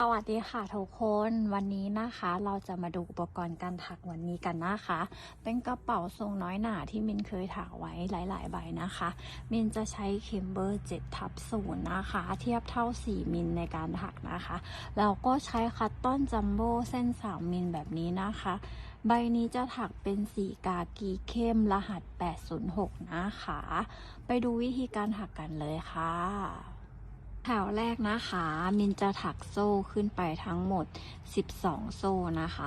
สวัสดีค่ะทุกคนวันนี้นะคะเราจะมาดูอุปกรณ์การถักวันนี้กันนะคะ เป็นกระเป๋าทรงน้อยหนาที่มินเคยถักไว้หลาย ๆ ใบนะคะ มินจะใช้เคมเบอร์7ทับ0นย์นะคะ เทียบเท่า 4 มิลในการถักนะคะแล้วก็ใช้คัตตอนจัมโบ้เส้น 3 มิลแบบนี้นะคะ ใบนี้จะถักเป็นสีกากีเข้มรหัส 806 นะคะ ไปดูวิธีการถักกันเลยค่ะ แถวแรกนะคะ มินจะถักโซ่ขึ้นไปทั้งหมด 12 โซ่นะคะ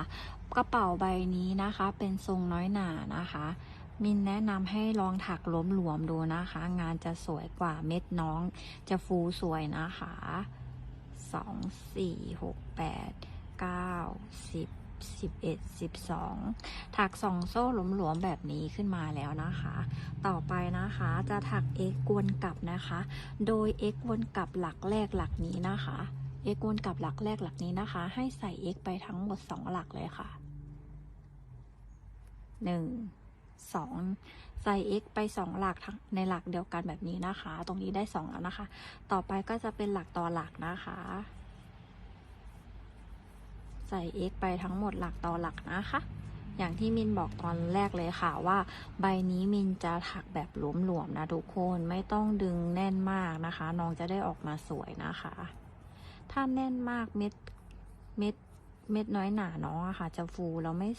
กระเป๋าใบนี้นะคะ เป็นทรงน้อยหนานะคะ มินแนะนำให้ลองถักล้มหลวมดูนะคะ งานจะสวยกว่าเม็ดน้อง จะฟูสวยนะคะ 2 4 6 8 9 10 11 12 ถักสองโซ่หลวมๆแบบนี้ขึ้นมาแล้วนะคะ ต่อไปนะคะจะถัก x วนกลับนะคะ โดย x วนกลับหลักแรกหลักนี้นะคะ x วนกลับหลักแรกหลักนี้นะคะ ให้ใส่ x ไปทั้งหมด 2 หลักเลยค่ะ 1 2 ใส่ x ไป 2 หลักในหลักเดียวกันแบบนี้นะคะ ตรงนี้ได้ 2 แล้วนะคะ ต่อไปก็จะเป็นหลักต่อหลักนะคะ ใส่ x ไปทั้งหมดหลักต่อหลักนะคะ อย่างที่มินบอกตอนแรกเลยค่ะว่า ใบนี้มินจะถักแบบหลวมๆนะทุกคนไม่ต้องดึงแน่นมากนะคะ น้องจะได้ออกมาสวยนะคะ ถ้าแน่นมากเม็ดเม็ดเม็ดน้อยหนาน้องอะค่ะ จะฟูแล้วไม่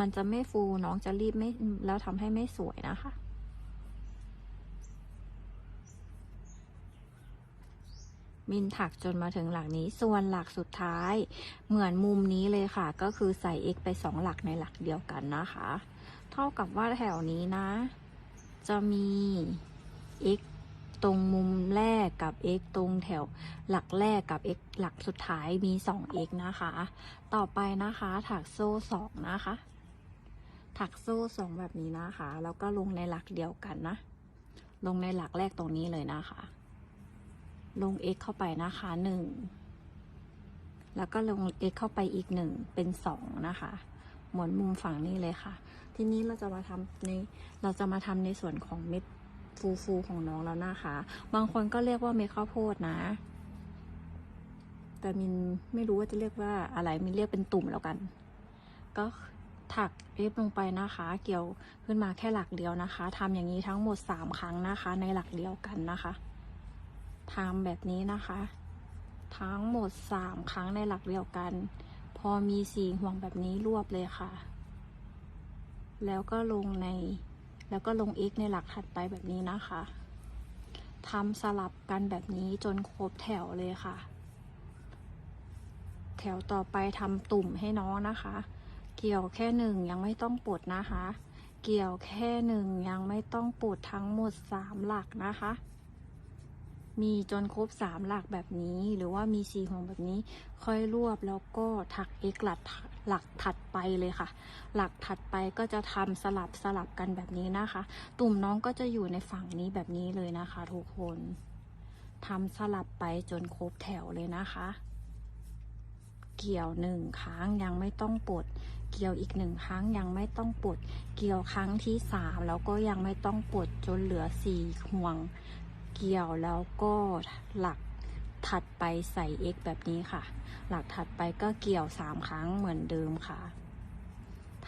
มันจะไม่ฟูน้องจะรีบไม่แล้วทำให้ไม่สวยนะคะ มินถักจนมาถึงหลักนี้ ส่วนหลักสุดท้าย เหมือนมุมนี้เลยค่ะ ก็คือใส่ x ไปสองหลักในหลักเดียวกันนะคะ เท่ากับว่าแถวนี้นะ จะมี x ตรงมุมแรกกับ x ตรงแถวหลักแรกกับ x หลักสุดท้ายมี 2x นะคะ ต่อไปนะคะถักโซ่สองนะคะ ถักโซ่สองแบบนี้นะคะ แล้วก็ลงในหลักเดียวกันนะ ลงในหลักแรกตรงนี้เลยนะคะ ลง x เข้าไปนะคะหนึ่งแล้วก็ลง x เข้าไปอีกหนึ่งเป็นสองนะคะ หมุนมุมฝั่งนี้เลยค่ะ ทีนี้เราจะมาทำในเราจะมาทำในส่วนของเม็ดฟูฟูของน้องแล้วนะคะ บางคนก็เรียกว่าเม็ดข้าวโพดนะ แต่มินไม่รู้ว่าจะเรียกว่าอะไร มินเรียกเป็นตุ่มแล้วกัน ก็ถักเอฟลงไปนะคะ เกี่ยวขึ้นมาแค่หลักเดียวนะคะ ทำอย่างนี้ทั้งหมดสามครั้งนะคะ ในหลักเดียวกันนะคะ ทำแบบนี้นะคะ ทั้งหมดสามครั้งในหลักเดียวกัน พอมีสีห่วงแบบนี้รวบเลยค่ะ แล้วก็ลงใน แล้วก็ลง x ในหลักถัดไปแบบนี้นะคะทำสลับกันแบบนี้จนครบแถวเลยค่ะ แถวต่อไปทำตุ่มให้น้องนะคะ เกี่ยวแค่หนึ่งยังไม่ต้องปลดนะคะ เกี่ยวแค่หนึ่งยังไม่ต้องปลดทั้งหมดสามหลักนะคะ มีจนครบสามหลักแบบนี้ หรือว่ามีสีห่วงแบบนี้ ค่อยรวบแล้วก็ถัก x หลักหลักถัดไปเลยค่ะ หลักถัดไปก็จะทำสลับสลับกันแบบนี้นะคะ ตุ่มน้องก็จะอยู่ในฝั่งนี้แบบนี้เลยนะคะ ทุกคนทำสลับไปจนครบแถวเลยนะคะ เกี่ยวหนึ่งครั้งยังไม่ต้องปลด เกี่ยวอีกหนึ่งครั้งยังไม่ต้องปลด เกี่ยวครั้งที่สามแล้วก็ยังไม่ต้องปลดจนเหลือสี่ห่วง เกี่ยวแล้วก็หลักถัดไปใส่ x แบบนี้ค่ะ หลักถัดไปก็เกี่ยวสามครั้งเหมือนเดิมค่ะ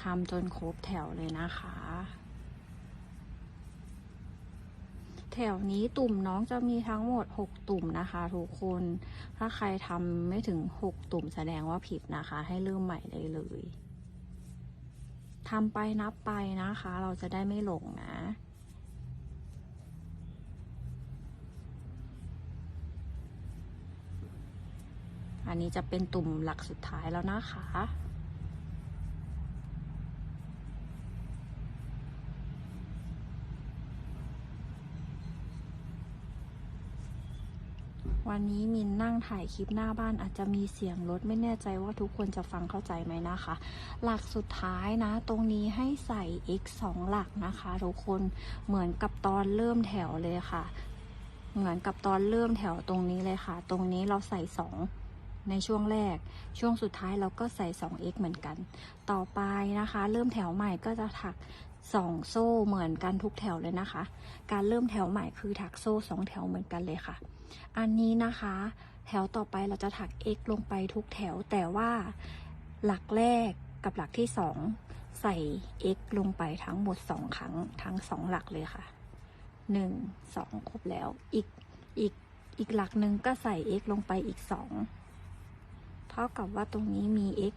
ทำจนครบแถวเลยนะคะ แถวนี้ตุ่มน้องจะมีทั้งหมด 6 ตุ่มนะคะทุกคน ถ้าใครทำไม่ถึง 6 ตุ่มแสดงว่าผิดนะคะ ให้เริ่มใหม่ได้เลยทำไปนับไปนะคะ เราจะได้ไม่หลงนะ อันนี้จะเป็นตุ่มหลักสุดท้ายแล้วนะคะ วันนี้มินนั่งถ่ายคลิปหน้าบ้านอาจจะมีเสียงรถไม่แน่ใจว่าทุกคนจะฟังเข้าใจไหมนะคะ หลักสุดท้ายนะ ตรงนี้ให้ใส่ x 2 หลักนะคะทุกคนเหมือนกับตอนเริ่มแถวเลยค่ะเหมือนกับตอนเริ่มแถวตรงนี้เลยค่ะ ตรงนี้เราใส่2 ในช่วงแรก ช่วงสุดท้ายเราก็ใส่ 2x เหมือนกัน ต่อไปนะคะ เริ่มแถวใหม่ก็จะถัก 2 โซ่เหมือนกันทุกแถวเลยนะคะ การเริ่มแถวใหม่คือถักโซ่ 2 แถวเหมือนกันเลยค่ะ อันนี้นะคะ แถวต่อไปเราจะถัก x ลงไปทุกแถว แต่ว่าหลักแรกกับหลักที่สองใส่ x ลงไปทั้งหมดสองครั้งทั้งสองหลักเลยค่ะหนึ่งสองครบแล้วอีกอีกอีกหลักหนึ่งก็ใส่ x ลงไปอีกสอง ท่ากับว่าตรงนี้มี x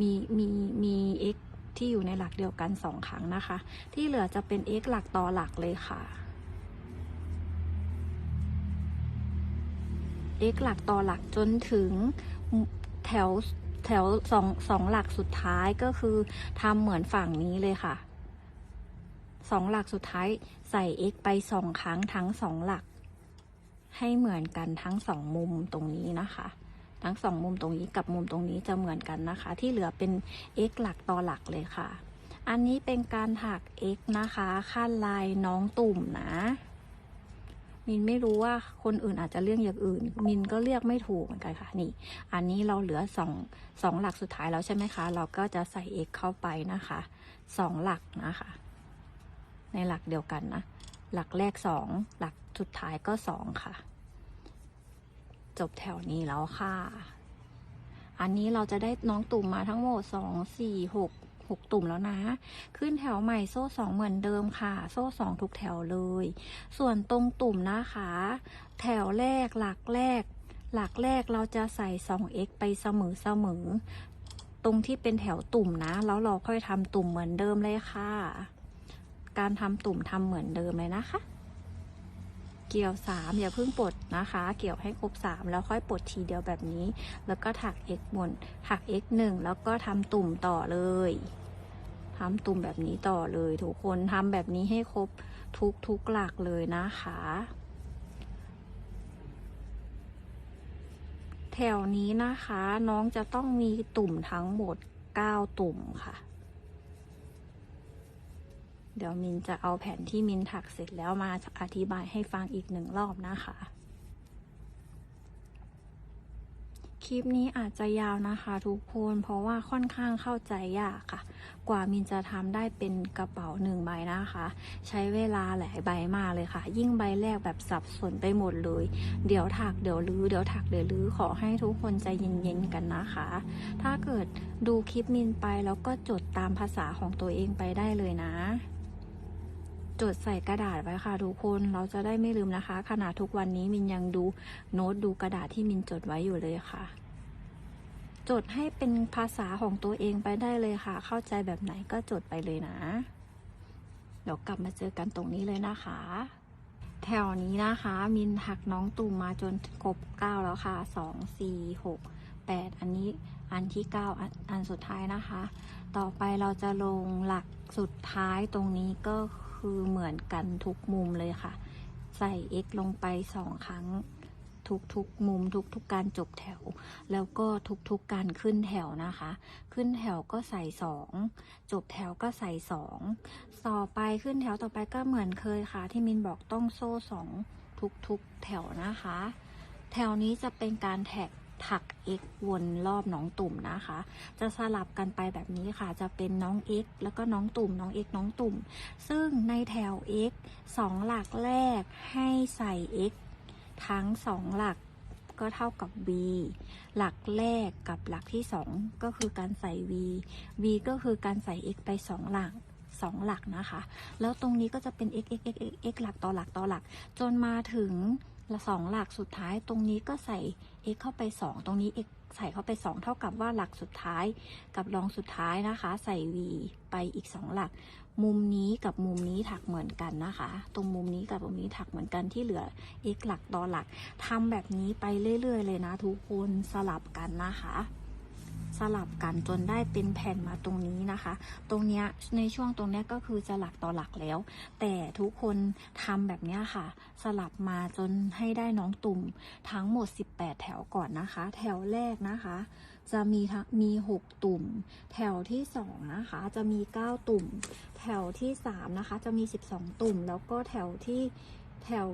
มีมีมี x ที่อยู่ในหลักเดียวกันสองครั้งนะคะ ที่เหลือจะเป็น x หลักต่อหลักเลยค่ะ x หลักต่อหลักจนถึงแถวแถวสองสองหลักสุดท้ายก็คือทำเหมือนฝั่งนี้เลยค่ะสองหลักสุดท้ายใส่ x ไปสองครั้งทั้งสองหลัก ให้เหมือนกันทั้งสองมุมตรงนี้นะคะ ทั้งสองมุมตรงนี้กับมุมตรงนี้จะเหมือนกันนะคะ ที่เหลือเป็น x หลักต่อหลักเลยค่ะ อันนี้เป็นการถัก x นะคะขั้นลายน้องตุ่มนะมินไม่รู้ว่าคนอื่นอาจจะเรียกอย่างอื่น มินก็เรียกไม่ถูกเหมือนกันค่ะนี่ อันนี้เราเหลือสองสองหลักสุดท้ายแล้วใช่ไหมคะ เราก็จะใส่ x เข้าไปนะคะสองหลักนะคะ ในหลักเดียวกันนะ หลักแรกสองหลักสุดท้ายก็สองค่ะ จบแถวนี้แล้วค่ะ อันนี้เราจะได้น้องตุ่มมาทั้งหมดสองสี่หกหกตุ่มแล้วนะ ขึ้นแถวใหม่โซ่สองเหมือนเดิมค่ะ โซ่สองทุกแถวเลย ส่วนตรงตุ่มนะคะ แถวแรกหลักแรก หลักแรกเราจะใส่ 2x ไปเสมอเสมอ ตรงที่เป็นแถวตุ่มนะ แล้วเราค่อยทำตุ่มเหมือนเดิมเลยค่ะ การทำตุ่มทำเหมือนเดิมเลยนะคะ เกี่ยวสามอย่าเพิ่งปลดนะคะ เกี่ยวให้ครบสามแล้วค่อยปลดทีเดียวแบบนี้ แล้วก็ถัก x บนถัก x หนึ่งแล้วก็ทำตุ่มต่อเลยทำตุ่มแบบนี้ต่อเลยทุกคนทำแบบนี้ให้ครบทุกทุกหลักเลยนะคะ แถวนี้นะคะน้องจะต้องมีตุ่มทั้งหมด 9 ตุ่มค่ะ เดี๋ยวมินจะเอาแผนที่มินถักเสร็จแล้วมาอธิบายให้ฟังอีกหนึ่งรอบนะคะ คลิปนี้อาจจะยาวนะคะทุกคนเพราะว่าค่อนข้างเข้าใจยากค่ะ กว่ามินจะทำได้เป็นกระเป๋าหนึ่งใบนะคะ ใช้เวลาหลายใบมากเลยค่ะ ยิ่งใบแรกแบบสับสนไปหมดเลย เดี๋ยวถักเดี๋ยวลื้อเดี๋ยวถักเดี๋ยวลื้อขอให้ทุกคนใจเย็นๆกันนะคะ ถ้าเกิดดูคลิปมินไปแล้วก็จดตามภาษาของตัวเองไปได้เลยนะ จดใส่กระดาษไว้ค่ะทุกคนเราจะได้ไม่ลืมนะคะ ขนาดทุกวันนี้มินยังดูโน้ตดูกระดาษที่มินจดไว้อยู่เลยค่ะ จดให้เป็นภาษาของตัวเองไปได้เลยค่ะ เข้าใจแบบไหนก็จดไปเลยนะเดี๋ยวกลับมาเจอกันตรงนี้เลยนะคะ แถวนี้นะคะ มินถักน้องตุ่มมาจนครบเก้าแล้วค่ะสองสี่หกแปดอันนี้อันที่เก้าอันอันสุดท้ายนะคะ ต่อไปเราจะลงหลักสุดท้ายตรงนี้ก็คือ คือเหมือนกันทุกมุมเลยค่ะ ใส่ x ลงไปสองครั้ง ทุกๆมุมทุกๆการจบแถว แล้วก็ทุกๆการขึ้นแถวนะคะ ขึ้นแถวก็ใส่สองจบแถวก็ใส่สองต่อไปขึ้นแถวต่อไปก็เหมือนเคยค่ะ ที่มินบอกต้องโซ่สองทุกๆแถวนะคะ แถวนี้จะเป็นการแท็ก ถัก x วนรอบน้องตุ่มนะคะ จะสลับกันไปแบบนี้ค่ะ จะเป็นน้อง x แล้วก็น้องตุ่ม น้อง x น้องตุ่ม ซึ่งในแถว x สองหลักแรกให้ใส่ x ทั้งสองหลักก็เท่ากับ v หลักแรกกับหลักที่สองก็คือการใส่ v v ก็คือการใส่ x ไปสองหลักสองหลักนะคะ แล้วตรงนี้ก็จะเป็น x x x x x หลักต่อหลักต่อหลัก จนมาถึง สองหลักสุดท้ายตรงนี้ก็ใส่ x เข้าไป 2 ตรงนี้ x ใส่เข้าไป 2 เท่ากับว่าหลักสุดท้ายกับรองสุดท้ายนะคะ ใส่ v ไปอีก 2 หลัก มุมนี้กับมุมนี้ถักเหมือนกันนะคะ ตรงมุมนี้กับมุมนี้ถักเหมือนกันที่เหลือ x หลักต่อหลักทำแบบนี้ไปเรื่อยๆ เลยนะทุกคนสลับกันนะคะ สลับกันจนได้เป็นแผ่นมาตรงนี้นะคะ ตรงเนี้ยในช่วงตรงเนี้ยก็คือจะหลักต่อหลักแล้ว แต่ทุกคนทำแบบเนี้ยค่ะ สลับมาจนให้ได้น้องตุ่มทั้งหมด 18 แถวก่อนนะคะ แถวแรกนะคะ จะมีทั้งมี 6 ตุ่ม แถวที่2นะคะ จะมี 9 ตุ่ม แถวที่3นะคะ จะมี 12 ตุ่ม แล้วก็แถวที่แถว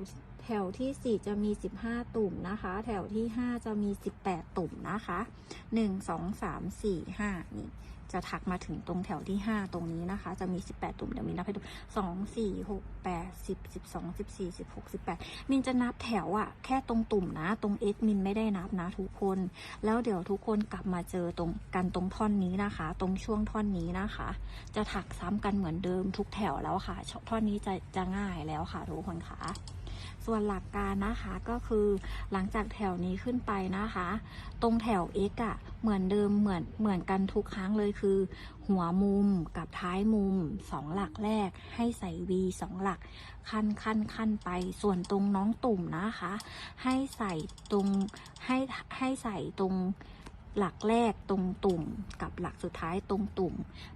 แถวที่ 4 จะมี 15 ตุ่มนะคะ แถวที่ 5 จะมี 18 ตุ่มนะคะ 1 2 3 4 5 นี่จะถักมาถึงตรงแถวที่ 5 ตรงนี้นะคะ จะมี 18 ตุ่มเดี๋ยวมินนับให้ดู2 4 6 8 10 12 14 16 18มินจะนับแถวอะแค่ตรงตุ่มนะ ตรง x มินไม่ได้นับนะทุกคน แล้วเดี๋ยวทุกคนกลับมาเจอตรงกันตรงท่อนนี้นะคะ ตรงช่วงท่อนนี้นะคะ จะถักซ้ำกันเหมือนเดิมทุกแถวแล้วค่ะ ท่อนนี้จะจะง่ายแล้วค่ะทุกคนค่ะส่วนหลักการนะคะก็คือหลังจากแถวนี้ขึ้นไปนะคะ ตรงแถว x อะเหมือนเดิมเหมือนเหมือนกันทุกครั้งเลยคือ หัวมุมกับท้ายมุมสองหลักแรกให้ใส่ v สองหลักขั้นขั้นขั้นไปส่วนตรงน้องตุ่มนะคะ ให้ใส่ตรงให้ให้ใส่ตรงหลักแรกตรงตุ่มกับหลักสุดท้ายตรงตุ่ม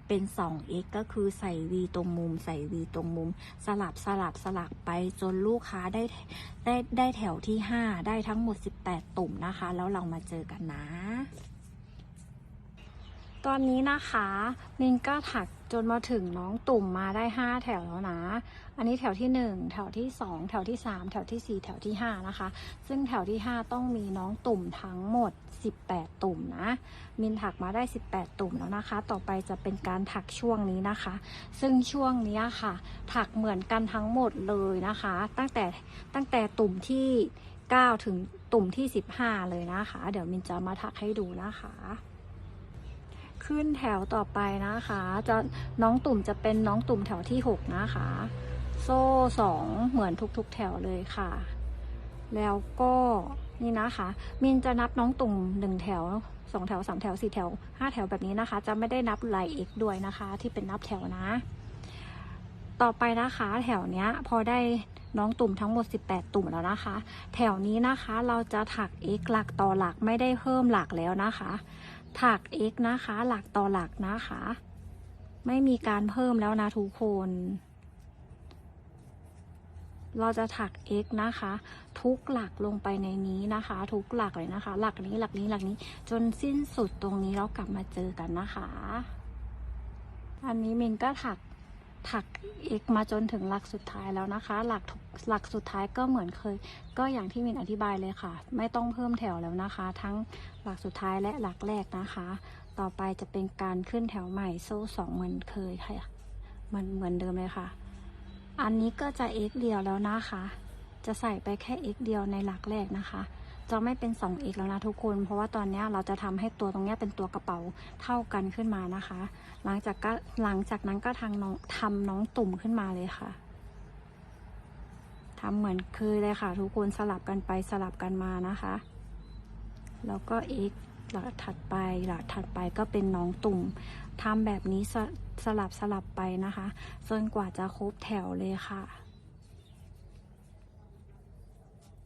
เป็น 2x ก็คือใส่ v ตรงมุม ใส่ v ตรงมุม สลับสลับสลับไปจนลูกค้าได้ได้ได้แถวที่ 5 ได้ทั้งหมด 18 ตุ่มนะคะ แล้วเรามาเจอกันนะ ตอนนี้นะคะมินก็ถักจนมาถึงน้องตุ่มมาได้ 5 แถวแล้วนะ อันนี้แถวที่ 1 แถวที่ 2 แถวที่ 3 แถวที่ 4 แถวที่ 5 นะคะ ซึ่งแถวที่ 5 ต้องมีน้องตุ่มทั้งหมด 18 ตุ่มนะ มินถักมาได้ 18 ตุ่มแล้วนะคะ ต่อไปจะเป็นการถักช่วงนี้นะคะ ซึ่งช่วงนี้ค่ะ ถักเหมือนกันทั้งหมดเลยนะคะ ตั้งแต่ตั้งแต่ตุ่มที่ 9 ถึงตุ่มที่ 15 เลยนะคะ เดี๋ยวมินจะมาถักให้ดูนะคะ ขึ้นแถวต่อไปนะคะ จะน้องตุ่มจะเป็นน้องตุ่มแถวที่ 6 นะคะ โซ่สองเหมือนทุกๆ แถวเลยค่ะ แล้วก็นี่นะคะ มินจะนับน้องตุ่มหนึ่งแถวสองแถวสามแถวสี่แถวห้าแถวแบบนี้นะคะ จะไม่ได้นับลายเอกด้วยนะคะ ที่เป็นนับแถวนะ ต่อไปนะคะแถวเนี้ยพอได้น้องตุ่มทั้งหมด 18 ตุ่มแล้วนะคะ แถวนี้นะคะเราจะถัก x หลักต่อหลักไม่ได้เพิ่มหลักแล้วนะคะ ถัก x นะคะ หลักต่อหลักนะคะ ไม่มีการเพิ่มแล้วนะทุกคน เราจะถัก x นะคะ ทุกหลักลงไปในนี้นะคะ ทุกหลักเลยนะคะ หลักนี้หลักนี้หลักนี้ จนสิ้นสุดตรงนี้แล้วกลับมาเจอกันนะคะ อันนี้มินก็ถัก ถัก x มาจนถึงหลักสุดท้ายแล้วนะคะ หลักทุกหลักสุดท้ายก็เหมือนเคย ก็อย่างที่มินอธิบายเลยค่ะ ไม่ต้องเพิ่มแถวแล้วนะคะ ทั้งหลักสุดท้ายและหลักแรกนะคะ ต่อไปจะเป็นการขึ้นแถวใหม่โซ่สองเหมือนเคยค่ะเหมือนเหมือนเดิมเลยค่ะ อันนี้ก็จะ x เดียวแล้วนะคะ จะใส่ไปแค่ x เดียวในหลักแรกนะคะ จะไม่เป็น 2x แล้วนะทุกคน เพราะว่าตอนนี้เราจะทำให้ตัวตรงนี้เป็นตัวกระเป๋าเท่ากันขึ้นมานะคะ หลังจากก็หลังจากนั้นก็ทางน้องทำน้องตุ่มขึ้นมาเลยค่ะทำเหมือนเคยเลยค่ะ ทุกคนสลับกันไปสลับกันมานะคะ แล้วก็ x หลักถัดไปหลักถัดไปก็เป็นน้องตุ่มทำแบบนี้สสลับสลับไปนะคะจนกว่าจะครบแถวเลยค่ะ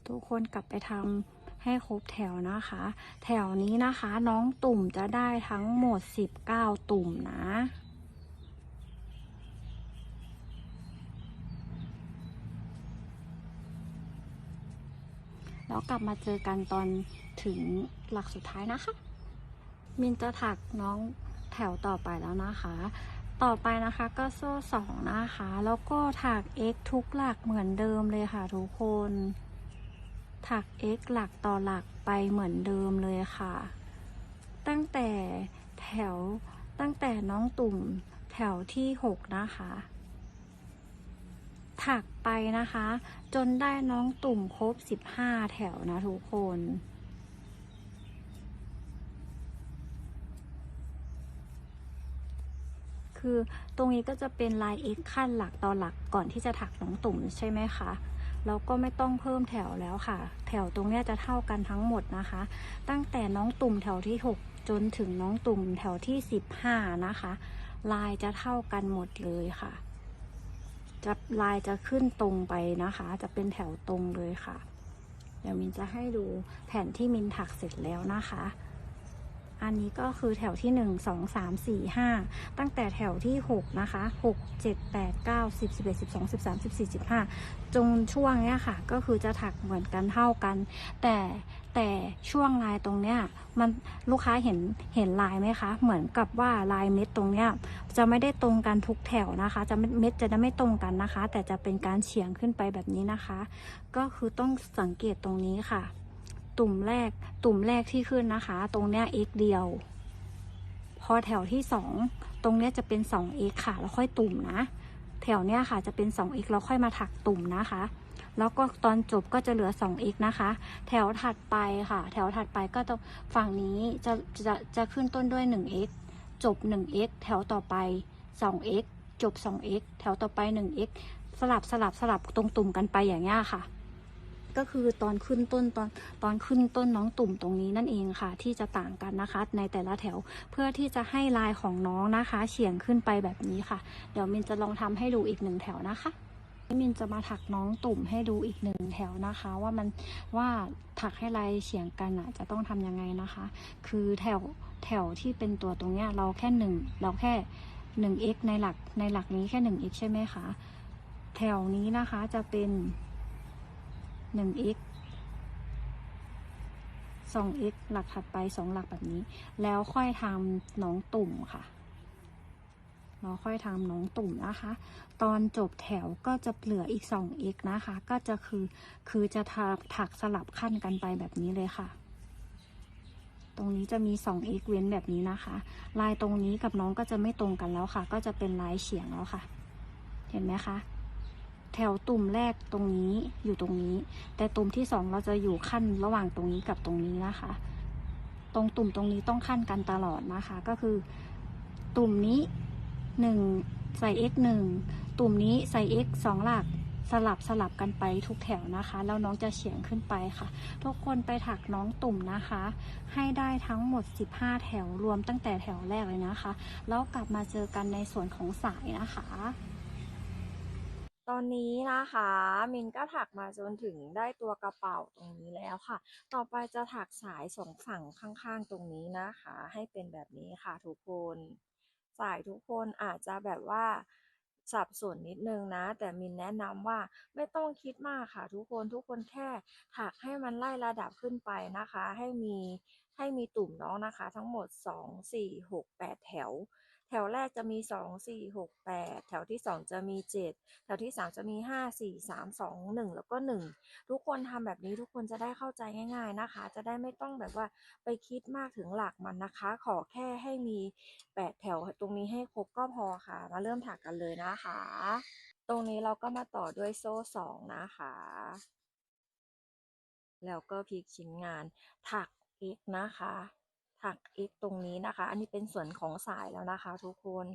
ทุกคนกลับไปทำ ให้ครบแถวนะคะ แถวนี้นะคะน้องตุ่มจะได้ทั้งหมด 19 ตุ่มนะแล้วกลับมาเจอกันตอนถึงหลักสุดท้ายนะคะ มินจะถักน้องแถวต่อไปแล้วนะคะ ต่อไปนะคะก็โซ่สองนะคะ แล้วก็ถัก x ทุกหลักเหมือนเดิมเลยค่ะทุกคน ถัก x หลักต่อหลักไปเหมือนเดิมเลยค่ะ ตั้งแต่แถวตั้งแต่น้องตุ่มแถวที่ 6 นะคะ ถักไปนะคะ จนได้น้องตุ่มครบ 15 แถวนะทุกคนคือตรงนี้ก็จะเป็นลาย x ขั้นหลักต่อหลักก่อนที่จะถักน้องตุ่มใช่ไหมคะ แล้วก็ไม่ต้องเพิ่มแถวแล้วค่ะ แถวตรงนี้จะเท่ากันทั้งหมดนะคะ ตั้งแต่น้องตุ่มแถวที่ 6 จนถึงน้องตุ่มแถวที่ 15 นะคะ ลายจะเท่ากันหมดเลยค่ะ จะลายจะขึ้นตรงไปนะคะ จะเป็นแถวตรงเลยค่ะ เดี๋ยวมินจะให้ดูแผ่นที่มินถักเสร็จแล้วนะคะ อันนี้ก็คือแถวที่หนึ่งสองสามสี่ห้าตั้งแต่แถวที่หกนะคะหกเจ็ดแปดเก้าสิบสิบเอ็ดสิบสองสิบสามสิบสี่สิบห้าจงช่วงเนี้ยค่ะ ก็คือจะถักเหมือนกันเท่ากัน แต่แต่ช่วงลายตรงเนี้ยมันลูกค้าเห็นเห็นลายไหมคะ เหมือนกับว่าลายเม็ดตรงเนี้ยจะไม่ได้ตรงกันทุกแถวนะคะ จะเม็ดจะไม่ตรงกันนะคะ แต่จะเป็นการเฉียงขึ้นไปแบบนี้นะคะ ก็คือต้องสังเกตตรงนี้ค่ะ ตุ่มแรก ตุ่มแรกที่ขึ้นนะคะ ตรงเนี้ย x เดียว พอแถวที่สองตรงเนี้ยจะเป็น 2x ค่ะ แล้วค่อยตุ่มนะ แถวเนี้ยค่ะจะเป็น 2x แล้วค่อยมาถักตุ่มนะคะ แล้วก็ตอนจบก็จะเหลือ 2x นะคะ แถวถัดไปค่ะ แถวถัดไปก็ต้องฝั่งนี้จะจะจะขึ้นต้นด้วย 1x จบ 1x แถวต่อไป 2x จบ 2x แถวต่อไป 1x สลับสลับสลับตรงตุ่มกันไปอย่างเงี้ยค่ะ ก็คือตอนขึ้นต้นตอนตอนขึ้นต้นน้องตุ่มตรงนี้นั่นเองค่ะ ที่จะต่างกันนะคะในแต่ละแถวเพื่อที่จะให้ลายของน้องนะคะเฉียงขึ้นไปแบบนี้ค่ะ เดี๋ยวมินจะลองทำให้ดูอีกหนึ่งแถวนะคะมินจะมาถักน้องตุ่มให้ดูอีกหนึ่งแถวนะคะ ว่ามันว่าถักให้ลายเฉียงกันอะจะต้องทำยังไงนะคะ คือแถวแถวที่เป็นตัวตรงเนี้ยเราแค่หนึ่งเราแค่หนึ่ง x ในหลักในหลักนี้แค่หนึ่ง x ใช่ไหมคะ แถวนี้นะคะจะเป็น หนึ่ง x สอง x หลักถัดไปสองหลักแบบนี้ แล้วค่อยทำน้องตุ่มค่ะ เราค่อยทำน้องตุ่มนะคะ ตอนจบแถวก็จะเหลืออีก 2x นะคะ ก็จะคือคือจะถักถักสลับขั้นกันไปแบบนี้เลยค่ะ ตรงนี้จะมี 2x เว้นแบบนี้นะคะ ลายตรงนี้กับน้องก็จะไม่ตรงกันแล้วค่ะ ก็จะเป็นลายเฉียงแล้วค่ะ เห็นไหมคะ แถวตุ่มแรกตรงนี้อยู่ตรงนี้ แต่ตุ่มที่สองเราจะอยู่ขั้นระหว่างตรงนี้กับตรงนี้นะคะ ตรงตุ่มตรงนี้ต้องขั้นกันตลอดนะคะ ก็คือ ตุ่มนี้หนึ่งใส่ x หนึ่งตุ่มนี้ใส่ x สองหลักสลับสลับกันไปทุกแถวนะคะ แล้วน้องจะเฉียงขึ้นไปค่ะ ทุกคนไปถักน้องตุ่มนะคะ ให้ได้ทั้งหมด 15 แถวรวมตั้งแต่แถวแรกเลยนะคะ แล้วกลับมาเจอกันในส่วนของสายนะคะ ตอนนี้นะคะมินก็ถักมาจนถึงได้ตัวกระเป๋าตรงนี้แล้วค่ะ ต่อไปจะถักสายสองฝั่งข้างๆตรงนี้นะคะ ให้เป็นแบบนี้ค่ะทุกคน สายทุกคนอาจจะแบบว่าสับสนนิดนึงนะ แต่มินแนะนำว่าไม่ต้องคิดมากค่ะ ทุกคนทุกคนแค่ถักให้มันไล่ระดับขึ้นไปนะคะ ให้มีให้มีตุ่มน้องนะคะ ทั้งหมด 2 4 6 8 แถว แถวแรกจะมี2 4 6 8แปดแถวที่2จะมี7แถวที่3จะมี5 4 3 2 1แล้วก็1ทุกคนทำแบบนี้ทุกคนจะได้เข้าใจง่าย ๆนะคะ จะได้ไม่ต้องแบบว่าไปคิดมากถึงหลักมันนะคะ ขอแค่ให้มี8แถวตรงนี้ให้ครบก็พอค่ะ มาเริ่มถักกันเลยนะคะ ตรงนี้เราก็มาต่อด้วยโซ่2นะคะ แล้วก็พลิกชิ้นงานถัก x นะคะ ถัก x ตรงนี้นะคะ อันนี้เป็นส่วนของสายแล้วนะคะ ทุกคน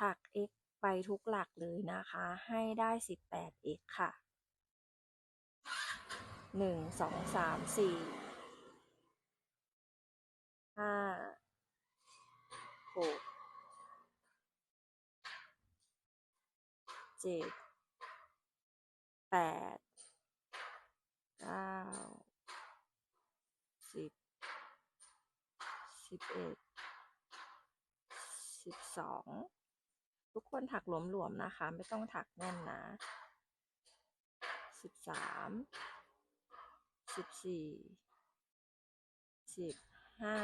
ถัก x ไปทุกหลักเลยนะคะ ให้ได้สิบแปด x ค่ะหนึ่งสองสามสี่ห้าหกเจ็ดแปด6 7 8 9 สิบเอ็ดสิบสองทุกคนถักหลวมๆนะคะ ไม่ต้องถักแน่นนะสิบสามสิบสี่สิบห้า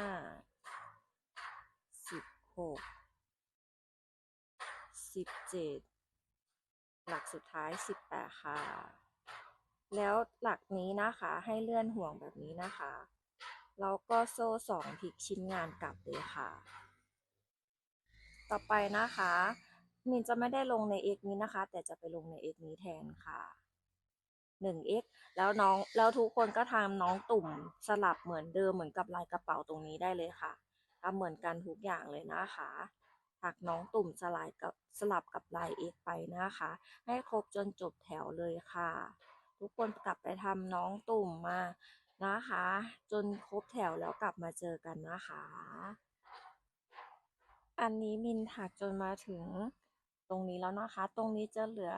สิบหกสิบเจ็ดหลักสุดท้ายสิบแปดค่ะ แล้วหลักนี้นะคะให้เลื่อนห่วงแบบนี้นะคะ แล้วก็โซ่สองพลิกชิ้นงานกลับเลยค่ะ ต่อไปนะคะมินจะไม่ได้ลงใน x นี้นะคะ แต่จะไปลงใน x นี้แทนค่ะ 1x แล้วน้องแล้วทุกคนก็ทำน้องตุ่มสลับเหมือนเดิมเหมือนกับลายกระเป๋าตรงนี้ได้เลยค่ะทำเหมือนกันทุกอย่างเลยนะคะถักน้องตุ่มสลายกับสลับกับลาย x ไปนะคะ ให้ครบจนจบแถวเลยค่ะ ทุกคนกลับไปทำน้องตุ่มมา นะคะ จนครบแถวแล้วกลับมาเจอกันนะคะ อันนี้มินถักจนมาถึงตรงนี้แล้วนะคะ ตรงนี้จะเหลือ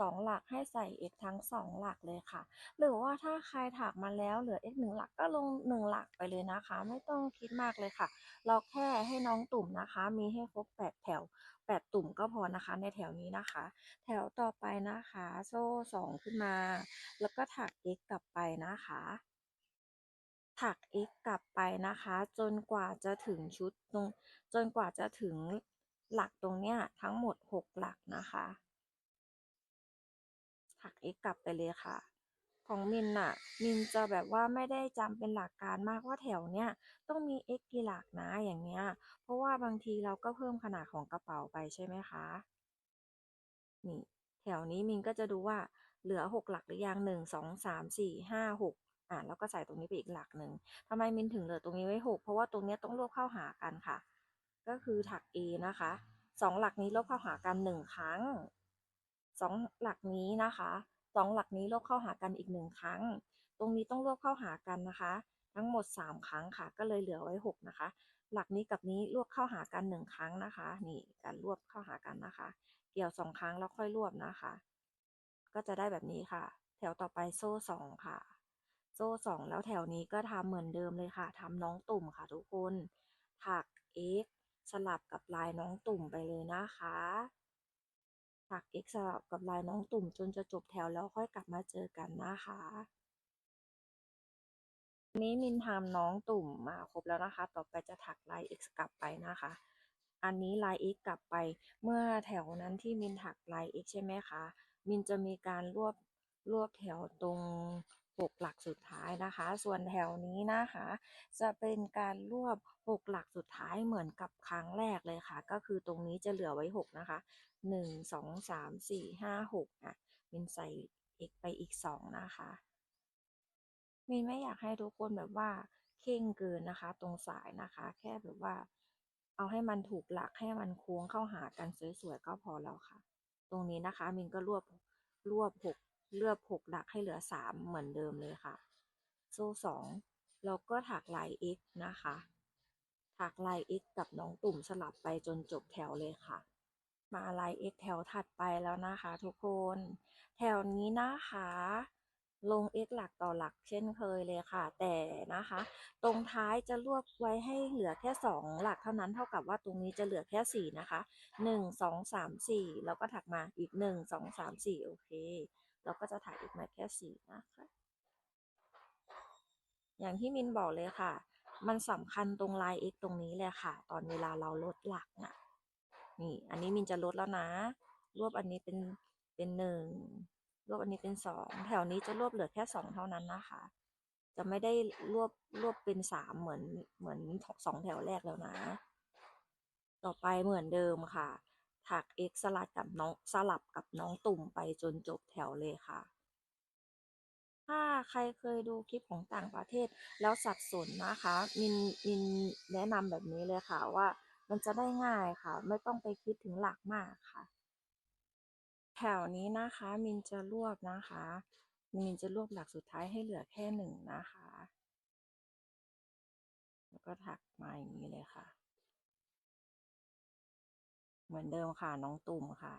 สองหลักให้ใส่ x ทั้งสองหลักเลยค่ะ หรือว่าถ้าใครถักมาแล้วเหลือ x หนึ่งหลักก็ลงหนึ่งหลักไปเลยนะคะ ไม่ต้องคิดมากเลยค่ะ เราแค่ให้น้องตุ่มนะคะ มีให้ครบแปดแถวแปดตุ่มก็พอนะคะ ในแถวนี้นะคะ แถวต่อไปนะคะ โซ่สองขึ้นมา แล้วก็ถัก x กลับไปนะคะ ถัก x กลับไปนะคะ จนกว่าจะถึงชุดตรงจนกว่าจะถึงหลักตรงเนี้ยทั้งหมด 6 หลักนะคะ ถัก x กลับไปเลยค่ะ ของมินน่ะ มินจะแบบว่าไม่ได้จำเป็นหลักการมากว่าแถวเนี้ยต้องมี x กี่หลักนะอย่างเงี้ย เพราะว่าบางทีเราก็เพิ่มขนาดของกระเป๋าไปใช่ไหมคะนี่แถวนี้มินก็จะดูว่าเหลือ 6 หลักหรือยัง 1 2 3 4 5 6 อ่าแล้วก็ใส่ตรงนี้ไปอีกหลักหนึ่งทำไมมินถึงเหลือตรงนี้ไว้หกเพราะว่าตรงนี้ต้องรวบเข้าหากันค่ะ ก็คือถัก A นะคะสองหลักนี้รวบเข้าหากันหนึ่งครั้งสองหลักนี้นะคะสองหลักนี้รวบเข้าหากันอีกหนึ่งครั้ง ตรงนี้ต้องรวบเข้าหากันนะคะ ทั้งหมดสามครั้งค่ะ ก็เลยเหลือไว้หกนะคะ หลักนี้กับนี้รวบเข้าหากันหนึ่งครั้งนะคะ นี่การรวบเข้าหากันนะคะ เกี่ยวสองครั้งแล้วค่อยรวบนะคะ ก็จะได้แบบนี้ค่ะ แถวต่อไปโซ่สองค่ะ โซ่สองแล้วแถวนี้ก็ทำเหมือนเดิมเลยค่ะทำน้องตุ่มค่ะทุกคน ถัก x สลับกับลายน้องตุ่มไปเลยนะคะ ถัก x สลับกับลายน้องตุ่มจนจะจบแถวแล้วค่อยกลับมาเจอกันนะคะนี้มินทำน้องตุ่มมาครบแล้วนะคะ ต่อไปจะถักลาย x กลับไปนะคะ อันนี้ลาย x กลับไป เมื่อแถวนั้นที่มินถักลาย x ใช่ไหมคะ มินจะมีการรวบรวบแถวตรง หกหลักสุดท้ายนะคะ ส่วนแถวนี้นะคะ จะเป็นการรวบหกหลักสุดท้ายเหมือนกับครั้งแรกเลยค่ะ ก็คือตรงนี้จะเหลือไว้หกนะคะหนึ่งสองสามสี่ห้าหกอะมินใส่ x ไปอีกสองนะคะมินไม่อยากให้ทุกคนแบบว่าเข่งเกินนะคะ ตรงสายนะคะ แค่แบบว่า เอาให้มันถูกหลักให้มันโค้งเข้าหากันสวยๆก็พอแล้วค่ะ ตรงนี้นะคะมินก็รวบรวบหก เลือบหกหลักให้เหลือสามเหมือนเดิมเลยค่ะ โซ่สองแล้วก็ถักลาย x นะคะ ถักลาย x กับน้องตุ่มสลับไปจนจบแถวเลยค่ะ มาลาย x แถวถัดไปแล้วนะคะ ทุกคน แถวนี้นะคะ ลง x หลักต่อหลักเช่นเคยเลยค่ะ แต่นะคะ ตรงท้ายจะรวบไว้ให้เหลือแค่สองหลักเท่านั้น เท่ากับว่าตรงนี้จะเหลือแค่สี่นะคะหนึ่งสองสามสี่แล้วก็ถักมาอีกหนึ่งสองสามสี่โอเค เราก็จะถักอีกมาแค่สี่นะคะ อย่างที่มินบอกเลยค่ะ มันสำคัญตรงลาย x ตรงนี้เลยค่ะ ตอนเวลาเราลดหลักน่ะนี่อันนี้มินจะลดแล้วนะ รวบอันนี้เป็นเป็นหนึ่งรวบอันนี้เป็นสองแถวนี้จะรวบเหลือแค่สองเท่านั้นนะคะ จะไม่ได้รวบรวบเป็นสามเหมือนเหมือนสองแถวแรกแล้วนะ ต่อไปเหมือนเดิมค่ะ ถัก x สลับกับน้องสลับกับน้องตุ่มไปจนจบแถวเลยค่ะ ถ้าใครเคยดูคลิปของต่างประเทศแล้วสับสนนะคะ มินมินแนะนำแบบนี้เลยค่ะว่ามันจะได้ง่ายค่ะ ไม่ต้องไปคิดถึงหลักมากค่ะ แถวนี้นะคะ มินจะรวบนะคะ มินจะรวบหลักสุดท้ายให้เหลือแค่หนึ่งนะคะ แล้วก็ถักมาอย่างนี้เลยค่ะ เหมือนเดิมค่ะ น้องตุ่มค่ะ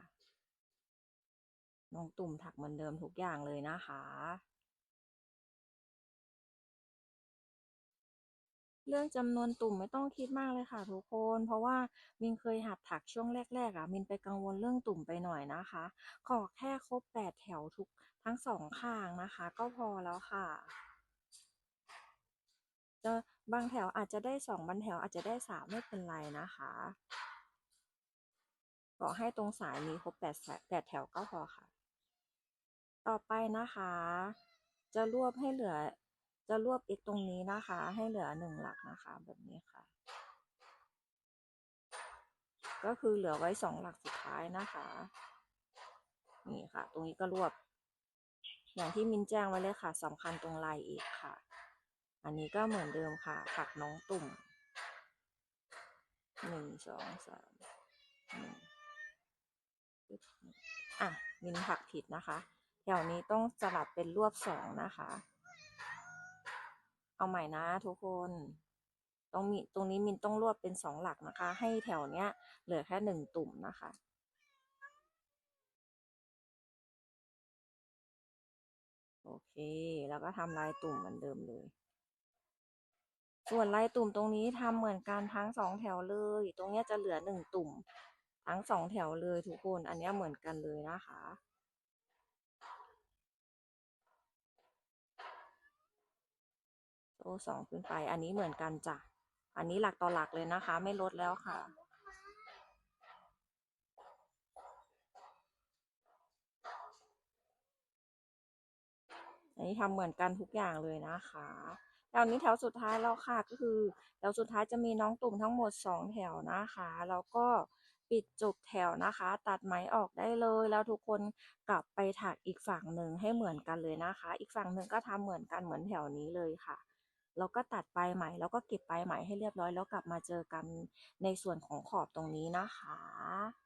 น้องตุ่มถักเหมือนเดิมทุกอย่างเลยนะคะ เรื่องจำนวนตุ่มไม่ต้องคิดมากเลยค่ะทุกคน เพราะว่ามินเคยหัดถักช่วงแรกๆอะมินไปกังวลเรื่องตุ่มไปหน่อยนะคะ ขอแค่ครบแปดแถวทุกทั้งสองข้างนะคะ ก็พอแล้วค่ะจะบางแถวอาจจะได้สองบางแถวอาจจะได้สามไม่เป็นไรนะคะ ขอให้ตรงสายมีครบแปดแปดแถวก็พอค่ะ ต่อไปนะคะ จะรวบให้เหลือ จะรวบ x ตรงนี้นะคะ ให้เหลือหนึ่งหลักนะคะ แบบนี้ค่ะ ก็คือเหลือไว้สองหลักสุดท้ายนะคะ นี่ค่ะ ตรงนี้ก็รวบ อย่างที่มินแจ้งไว้เลยค่ะสำคัญตรงลาย x ค่ะ อันนี้ก็เหมือนเดิมค่ะถักน้องตุ่มหนึ่งสองสามหนึ่ง อะมินถักผิดนะคะแถวนี้ต้องสลับเป็นรวบสองนะคะ เอาใหม่นะทุกคนตรงมีตรงนี้มินต้องรวบเป็นสองหลักนะคะ ให้แถวเนี้ย เหลือแค่หนึ่งตุ่มนะคะ โอเค แล้วก็ทำลายตุ่มเหมือนเดิมเลย ส่วนลายตุ่มตรงนี้ทำเหมือนกันทั้งสองแถวเลย ตรงเนี้ยจะเหลือหนึ่งตุ่ม ทั้งสองแถวเลยทุกคน อันนี้เหมือนกันเลยนะคะ โซ่สองขึ้นไป อันนี้เหมือนกันจ้ะ อันนี้หลักต่อหลักเลยนะคะ ไม่ลดแล้วค่ะอันนี้ทำเหมือนกันทุกอย่างเลยนะคะแถวนี้แถวสุดท้ายแล้วค่ะก็คือแถวสุดท้ายจะมีน้องตุ่มทั้งหมดสองแถวนะคะ แล้วก็ ปิดจบแถวนะคะ ตัดไหมออกได้เลย แล้วทุกคนกลับไปถักอีกฝั่งหนึ่งให้เหมือนกันเลยนะคะ อีกฝั่งหนึ่งก็ทำเหมือนกันเหมือนแถวนี้เลยค่ะแล้วก็ตัดปลายไหมแล้วก็เก็บปลายไหมให้เรียบร้อย แล้วกลับมาเจอกันในส่วนของขอบตรงนี้นะคะ